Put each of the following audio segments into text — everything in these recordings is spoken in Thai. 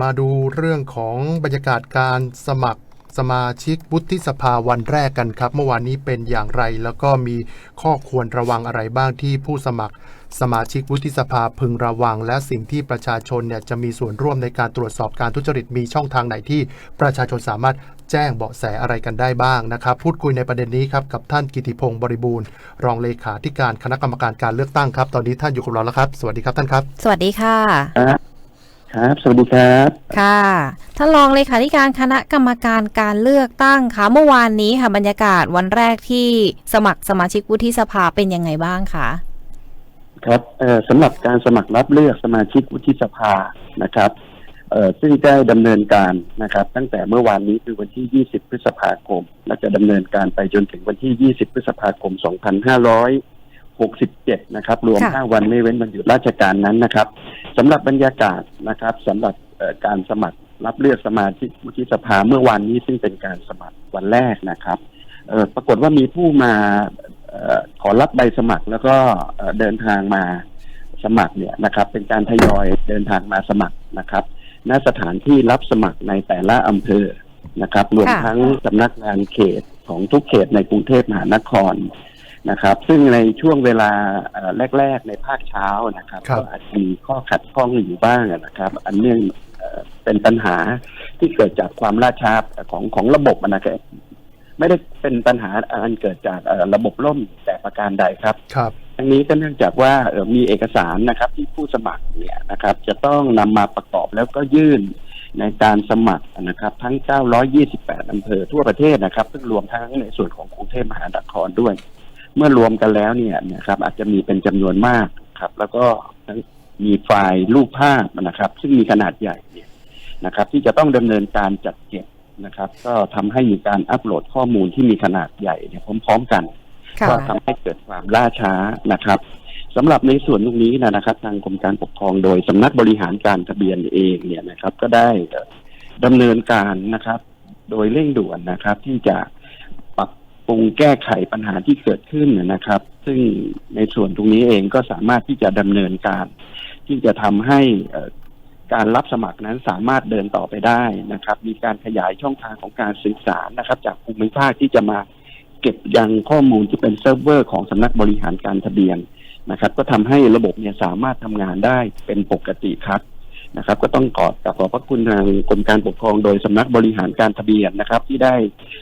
มาดูเรื่องของบรรยากาศการสมัครสมาชิกวุฒิสภาวันแรกกันครับ เมื่อวานนี้เป็นอย่างไรแล้วก็มีข้อควรระวังอะไรบ้างที่ผู้สมัครสมาชิกวุฒิสภาพึงระวัง และสิ่งที่ประชาชนเนี่ยจะมีส่วนร่วมในการตรวจสอบการทุจริตมีช่องทางไหนที่ประชาชนสามารถแจ้งเบาะแสอะไรกันได้บ้างนะครับ พูดคุยในประเด็นนี้ครับกับท่านกิติพงศ์บริบูรณ์ รองเลขาธิการคณะกรรมการการเลือกตั้งครับ ตอนนี้ท่านอยู่กับเราแล้วครับ สวัสดีครับท่านครับ สวัสดีค่ะ ครับครับ สวัสดีครับ ค่ะ ท่านรองเลขาธิการคณะกรรมการการเลือกตั้งค่ะ เมื่อวานนี้ค่ะบรรยากาศวันแรกที่สมัครสมาชิกวุฒิสภาเป็นยังไงบ้างคะครับเอ่อสำหรับการสมัครรับเลือกสมาชิกวุฒิสภานะครับเอ่อซึ่งได้ดำเนินการนะครับ ตั้งแต่เมื่อวานนี้คือวันที่ 20 พฤษภาคม และจะดำเนินการไปจนถึงวันที่ 20 พฤษภาคม 2567 นะครับ รวม5วันไม่เว้นวันหยุดราชการนั้นนะครับสำหรับบรรยากาศนะครับสำหรับเอ่อการสมัครรับเลือกสมาชิกวุฒิสภาเมื่อวานนี้ซึ่งเป็นการสมัครวันแรกนะครับเอ่อปรากฏว่ามีผู้มาเอ่อขอรับใบสมัครแล้วก็เอ่อเดินทางมาสมัครเนี่ยนะครับ เป็นการทยอยเดินทางมาสมัครนะครับ ณสถานที่รับสมัครในแต่ละอำเภอนะครับ รวมค่ะ ทั้งสำนักงานเขตของทุกเขตในกรุงเทพมหานคร นะครับ ซึ่งในช่วงเวลาเอ่อแรก ๆ ในภาคเช้านะครับครับก็อาจมีข้อขัดข้องอยู่บ้างนะครับ อันเนื่องเอ่อเป็นปัญหาที่เกิดจากความล่าช้าของของระบบนะครับไม่ได้เป็นปัญหาอันเกิดจากเอ่อระบบล่มแต่ประการใดครับครับทั้งนี้ก็เนื่องจากว่าเอ่อมีเอกสารนะครับที่ผู้สมัครเนี่ยนะครับ จะต้องนำมาประกอบแล้วก็ยื่นในการสมัครนะครับ ทั้ง 928 อำเภอทั่วประเทศนะครับ ซึ่งรวมทั้งในส่วนของกรุงเทพมหานครด้วย เมื่อรวมกันแล้วเนี่ยนะครับ อาจจะมีเป็นจำนวนมากครับ แล้วก็ทั้งมีไฟล์รูปภาพนะครับ ซึ่งมีขนาดใหญ่เนี่ยนะครับ ที่จะต้องดำเนินการจัดเก็บนะครับ ก็ทำให้มีการอัปโหลดข้อมูลที่มีขนาดใหญ่เนี่ยพร้อมๆกันค่ะก็ทำให้เกิดความล่าช้านะครับสำหรับในส่วนตรงนี้นะนะครับ ทางกรมการปกครองโดยสำนักบริหารการทะเบียนเองเนี่ยนะครับ ก็ได้เอ่อดำเนินการนะครับ โดยเร่งด่วนนะครับ ที่จะปรับ ปรุงแก้ไขปัญหาที่เกิดขึ้นนะครับ ซึ่งในส่วนตรงนี้เองก็สามารถที่จะดำเนินการ ที่จะทำให้การรับสมัครนั้นสามารถเดินต่อไปได้นะครับ มีการขยายช่องทางของการสื่อสารนะครับ จากภูมิภาคที่จะมาเก็บยังข้อมูลที่เป็นเซิร์ฟเวอร์ของสำนักบริหารการทะเบียนนะครับ ก็ทำให้ระบบเนี่ยสามารถทำงานได้เป็นปกติครับ นะครับ ก็ต้องกอดกับขอบพระคุณทางกรมการปกครองโดยสำนักบริหารการทะเบียนนะครับ ที่ได้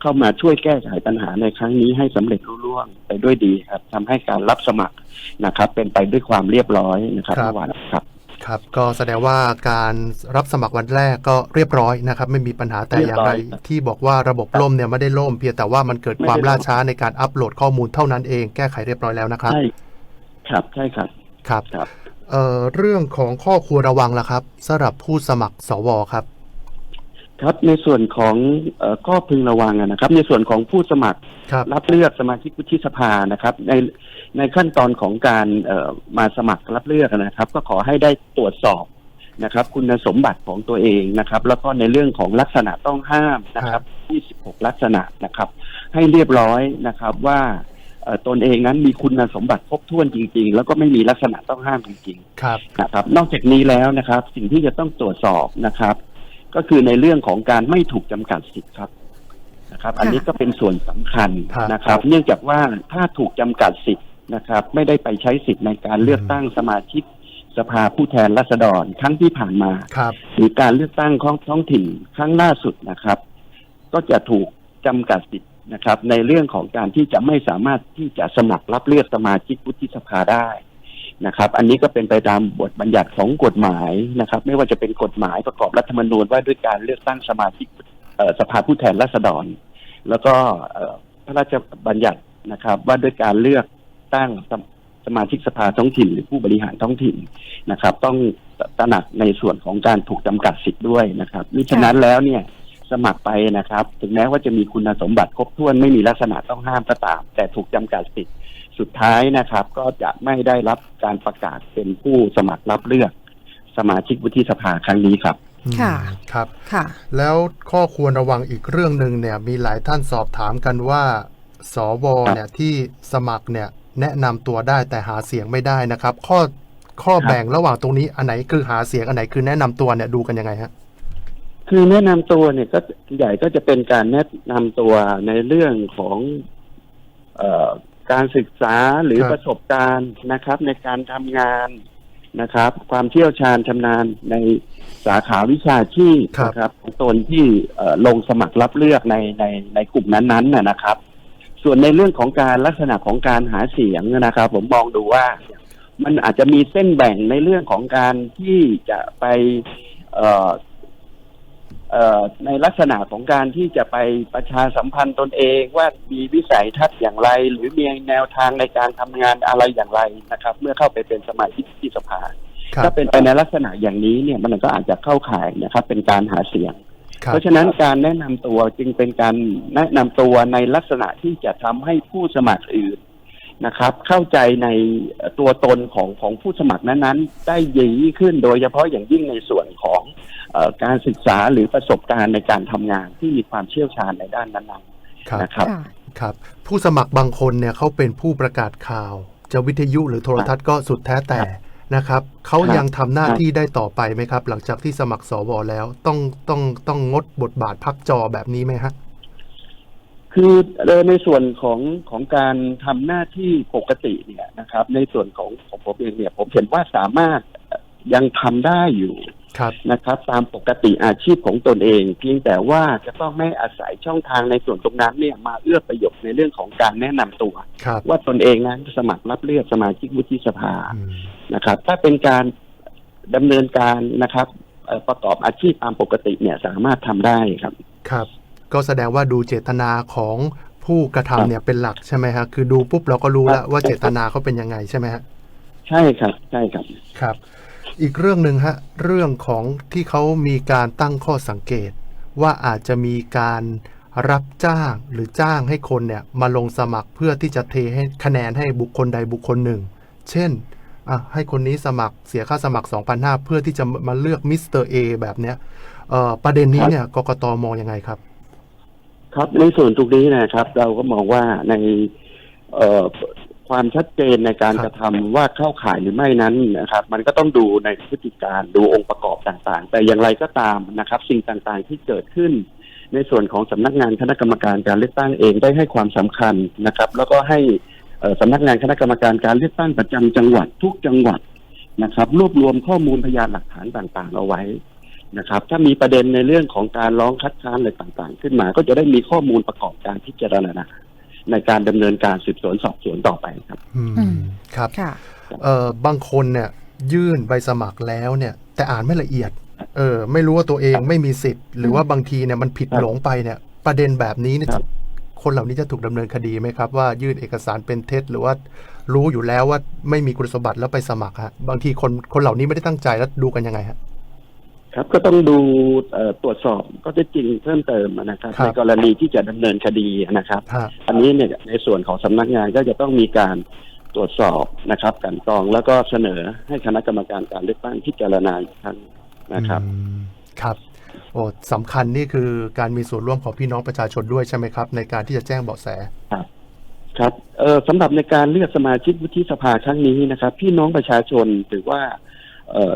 เข้ามาช่วยแก้ไขปัญหาในครั้งนี้ให้สำเร็จรุ่ร่วงไปด้วยดีครับทำให้การรับสมัครนะครับ เป็นไปด้วยความเรียบร้อยนะครับครับเมื่อวานครับครับก็แสดงว่าการรับสมัครวันแรกก็เรียบร้อยนะครับ ไม่มีปัญหาแต่อย่างไรเรียบร้อยครับที่บอกว่าระบบล่มเนี่ยไม่ได้ล่มเพียงแต่ว่ามันเกิดไม่ได้ความล่าล่มช้าในการอัปโหลดข้อมูลเท่านั้นเองแก้ไขเรียบร้อยแล้วนะครับใช่ครับใช่ครับครับครับ เอ่อเรื่องของข้อควรระวังล่ะครับสำหรับผู้สมัครสวครับ ครับในส่วนของเอ่อข้อพึงระวังอะนะครับ ในส่วนของผู้สมัครครับรับเลือกสมาชิกวุฒิสภานะครับ ในในขั้นตอนของการเอ่อมาสมัครรับเลือกนะครับ ก็ขอให้ได้ตรวจสอบนะครับ คุณสมบัติของตัวเองนะครับ แล้วก็ในเรื่องของลักษณะต้องห้ามนะครับ26ลักษณะนะครับ ให้เรียบร้อยนะครับว่าเอ่อ ตนเองนั้นมีคุณสมบัติครบถ้วนจริง ๆ แล้วก็ไม่มีลักษณะต้องห้ามจริงๆครับนะครับ นอกจากนี้แล้วนะครับ สิ่งที่จะต้องตรวจสอบนะครับ ก็คือในเรื่องของการไม่ถูกจำกัดสิทธิ์ครับนะครับ อันนี้ก็เป็นส่วนสำคัญครับนะครับ เนื่องจากว่าถ้าถูกจำกัดสิทธิ์นะครับ ไม่ได้ไปใช้สิทธิ์ในการเลือกตั้งสมาชิกสภาผู้แทนราษฎรครั้งที่ผ่านมาครับหรือการเลือกตั้งของท้องถิ่นครั้งล่าสุดนะครับ ก็จะถูกจำกัดสิทธิ์ นะครับ ในเรื่องของการที่จะไม่สามารถที่จะสมัครรับเลือกสมาชิกวุฒิสภาได้นะครับ อันนี้ก็เป็นไปตามบทบัญญัติของกฎหมายนะครับ ไม่ว่าจะเป็นกฎหมายประกอบรัฐธรรมนูญว่าด้วยการเลือกตั้งสมาชิกสภาผู้แทนราษฎร แล้วก็พระราชบัญญัตินะครับ ว่าด้วยการเลือกตั้งสมสมาชิกสภาท้องถิ่นหรือผู้บริหารท้องถิ่นนะครับ ต้องตระหนักในส่วนของการถูกจำกัดสิทธิ์ด้วยนะครับมิฉะนั้นแล้วเนี่ย สมัครไปนะครับ ถึงแม้ว่าจะมีคุณสมบัติครบถ้วนไม่มีลักษณะต้องห้ามก็ตาม แต่ถูกจำกัดสิทธิ์สุดท้ายนะครับ ก็จะไม่ได้รับการประกาศเป็นผู้สมัครรับเลือก สมาชิกวุฒิสภาครั้งนี้ครับค่ะอืมครับค่ะ แล้วข้อควรระวังอีกเรื่องหนึ่งเนี่ย มีหลายท่านสอบถามกันว่าสวเนี่ยที่สมัครเนี่ยแนะนำตัวได้แต่หาเสียงไม่ได้นะครับ ข้อข้อครับแบ่งระหว่างตรงนี้อันไหนคือหาเสียงอันไหนคือแนะนำตัวเนี่ยดูกันยังไงฮะ คือแนะนำตัวเนี่ยก็ใหญ่ก็จะเป็นการแนะนำตัวในเรื่องของเออการศึกษาหรือครับ ประสบการณ์นะครับ ในการทำงานนะครับ ความเชี่ยวชาญชำนาญในสาขาวิชาชีพครับนะครับของตนที่เอ่อลงสมัครรับเลือกในในในกลุ่มนั้นๆนะนะครับ ส่วนในเรื่องของการลักษณะของการหาเสียงนะครับ ผมมองดูว่า มันอาจจะมีเส้นแบ่งในเรื่องของการที่จะไป เอ่อเอ่อ ในลักษณะของการที่จะไปประชาสัมพันธ์ตนเองว่ามีวิสัยทัศน์อย่างไร หรือมีแนวทางในการทำงานอะไรอย่างไรนะครับ เมื่อเข้าไปเป็นสมาชิกที่สภาครัถ้าบเป็นไปในลักษณะอย่างนี้เนี่ยมันก็อาจจะเข้าข่ายนะครับ เป็นการหาเสียงครับเพราะฉะนั้นการแนะนำตัวจึงเป็นการแนะนำตัวในลักษณะที่จะทำให้ผู้สมัครอื่นนะครับ เข้าใจในตัวตนของของผู้สมัครนั้นๆ ได้ยิ่งขึ้นโดยเฉพาะอย่างยิ่งในส่วนของเออ การศึกษาหรือประสบการณ์ในการทำงานที่มีความเชี่ยวชาญในด้านนั้นครับๆนะครับค่ะครับผู้สมัครบางคนเนี่ยเขาเป็นผู้ประกาศข่าว จะวิทยุหรือโทรทัศน์ก็สุดแท้แต่นะครับเขาครับยังทำหน้าที่ได้ต่อไปไหมครับ หลังจากที่สมัครสวแล้วต้องต้องต้องงดบทบาทพักจอแบบนี้ไหมฮะคือเอ่อในส่วนของของการทำหน้าที่ปกติเนี่ยนะครับ ในส่วนของของผมเองเนี่ยผมเห็นว่าสามารถเอ่อ ยังทำได้อยู่ครับนะครับ ตามปกติอาชีพของตนเอง เพียงแต่ว่าจะต้องไม่อาศัยช่องทางในส่วนตรงนั้นเนี่ยมาเอื้อประโยชน์ในเรื่องของการแนะนำตัวครับว่าตนเองนั้นสมัครรับเลือกสมาชิกวุฒิสภาอืมนะครับ ถ้าเป็นการดำเนินการนะครับเอ่อประกอบอาชีพตามปกติเนี่ยสามารถทำได้ครับครับ ก็แสดงว่าดูเจตนาของผู้กระทำเนี่ยเป็นหลักใช่ไหมฮะคือดูปุ๊บเราก็รู้แล้วว่าเจตนาเขาเป็นยังไงใช่ไหมฮะใช่ครับใช่ครับครับ อีกเรื่องหนึ่งฮะ เรื่องของที่เขามีการตั้งข้อสังเกต ว่าอาจจะมีการรับจ้างหรือจ้างให้คนเนี่ยมาลงสมัครเพื่อที่จะเทให้คะแนนให้บุคคลใดบุคคลหนึ่ง เช่นอะให้คนนี้สมัครเสียค่าสมัคร 2,500 เพื่อที่จะมาเลือกมิสเตอร์เอแบบเนี้ยประเด็นนี้เนี่ยกกตมองยังไงครับ ครับในส่วนตรงนี้นะครับ เราก็มองว่าใน ความชัดเจนในการครับกระทำว่าเข้าข่ายหรือไม่นั้นนะครับ มันก็ต้องดูในพฤติการดูองค์ประกอบต่างๆ แต่อย่างไรก็ตามนะครับ สิ่งต่างๆที่เกิดขึ้น ในส่วนของสำนักงานคณะกรรมการการเลือกตั้งเองได้ให้ความสำคัญนะครับ แล้วก็ให้เอ่อสำนักงานคณะกรรมการการเลือกตั้งประจำจังหวัดทุกจังหวัดนะครับ รวบรวมข้อมูลพยานหลักฐานต่างๆ เอาไว้นะครับ ถ้ามีประเด็นในเรื่องของการร้องคัดค้านอะไรต่างๆ ขึ้นมา ก็จะได้มีข้อมูลประกอบการพิจารณา ในการดำเนินการสืบสวนสอบสวนต่อไปครับอืมอืมครับค่ะเอ่อบางคนเนี่ยยื่นใบสมัครแล้วเนี่ย แต่อ่านไม่ละเอียด เออ ไม่รู้ว่าตัวเองไม่มีสิทธิ์ หรือว่าบางทีเนี่ยมันผิดครับหลงไปเนี่ย ประเด็นแบบนี้เนี่ยครับคนเหล่านี้จะถูกดำเนินคดีไหมครับ ว่ายื่นเอกสารเป็นเท็จหรือว่ารู้อยู่แล้วว่าไม่มีคุณสมบัติแล้วไปสมัครฮะบางทีคนคนเหล่านี้ไม่ได้ตั้งใจแล้วดูกันยังไงฮะ ครับก็ต้องดูเอ่อตรวจสอบก็จะจริงเพิ่มเติมนะครับครับในกรณีที่จะดำเนินคดีนะครับฮะอันนี้เนี่ยในส่วนของสำนักงานก็จะต้องมีการตรวจสอบนะครับกลันกรองแล้วก็เสนอให้คณะกรรมการการเลือกตั้งพิจารณาอีกครั้งนะครับอืมครับโอ้สำคัญนี่คือการมีส่วนร่วมของพี่น้องประชาชนด้วยใช่ไหมครับ ในการที่จะแจ้งเบาะแสครับเออสำหรับในการเลือกสมาชิกวุฒิสภาครั้งนี้นะครับ พี่น้องประชาชนถือว่าเอ่อ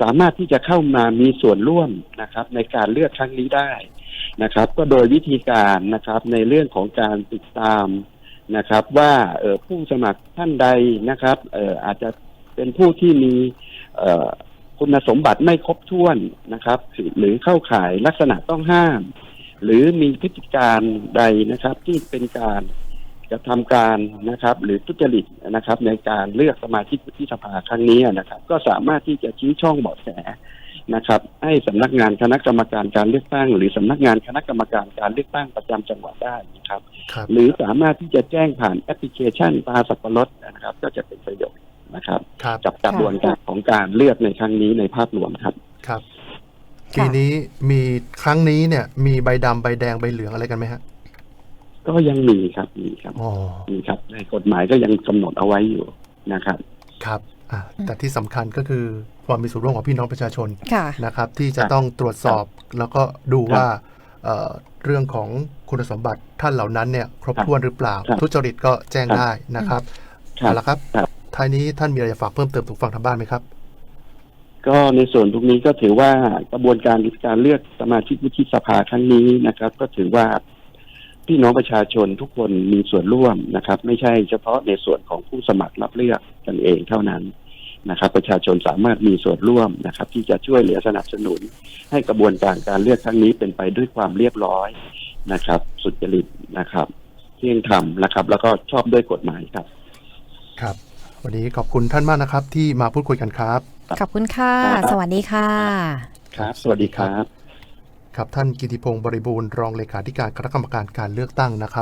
สามารถที่จะเข้ามามีส่วนร่วมนะครับ ในการเลือกครั้งนี้ได้นะครับ ก็โดยวิธีการนะครับในเรื่องของการติดตามนะครับ ว่าผู้สมัครท่านใดนะครับออาจจะเป็นผู้ที่มีคุณสมบัติไม่ครบถ้วนนะครับ หรือเข้าข่ายลักษณะต้องห้าม หรือมีพฤติการใดนะครับที่เป็นการ จะทำการนะครับ หรือทุจริตนะครับ ในการเลือกสมาชิกวุฒิสภาครั้งนี้นะครับ ก็สามารถที่จะชี้ช่องเบาะแสนะครับ ให้สำนักงานคณะกรรมการการเลือกตั้ง หรือสำนักงานคณะกรรมการการเลือกตั้งประจำจังหวัดได้นะครับครับ หรือสามารถที่จะแจ้งผ่านแอปพลิเคชันตาสับปะรดนะครับ ก็จะเป็นประโยชน์นะครับครับกับกระบวนการของการเลือกในครั้งนี้ในภาพรวมครับครับค่ะทีนี้มีครั้งนี้เนี่ย มีใบดำใบแดงใบเหลืองอะไรกันไหมฮะ ก็ยังมีครับมีครับอ๋อมีครับ ในกฎหมายก็ยังกำหนดเอาไว้อยู่นะครับ ครับอ่าแต่ที่สำคัญก็คือความมีส่วนร่วมของพี่น้องประชาชนค่ะ นะครับ ที่จะครับต้องตรวจสอบแล้วก็ดูว่าเอ่อเรื่องของคุณสมบัติท่านเหล่านั้นเนี่ยครบครับถ้วนหรือเปล่า ครับทุจริตก็แจ้งครับได้นะครับครับเอาละครับครับ ท้ายนี้ท่านมีอะไรจะฝากเพิ่มเติมถูกฟังทางบ้านไหมครับ ก็ในส่วนตรงนี้ก็ถือว่ากระบวนการการเลือกสมาชิกวุฒิสภาครั้งนี้นะครับ ก็ถือว่า พี่น้องประชาชนทุกคนมีส่วนร่วมนะครับ ไม่ใช่เฉพาะในส่วนของผู้สมัครรับเลือกกันเองเท่านั้นนะครับ ประชาชนสามารถมีส่วนร่วมนะครับ ที่จะช่วยเหลือสนับสนุน ให้กระบวนการการเลือกครั้งนี้เป็นไปด้วยความเรียบร้อยนะครับ สุจริตนะครับเที่ยงธรรมนะครับ แล้วก็ชอบด้วยกฎหมายครับ ครับ วันนี้ขอบคุณท่านมากนะครับ ที่มาพูดคุยกันครับ ขอบคุณค่ะครับสวัสดีค่ะ ครับ สวัสดีครับ ครับท่านกิติพงศ์บริบูรณ์รองเลขาธิการคณะกรรมการการเลือกตั้งนะครับ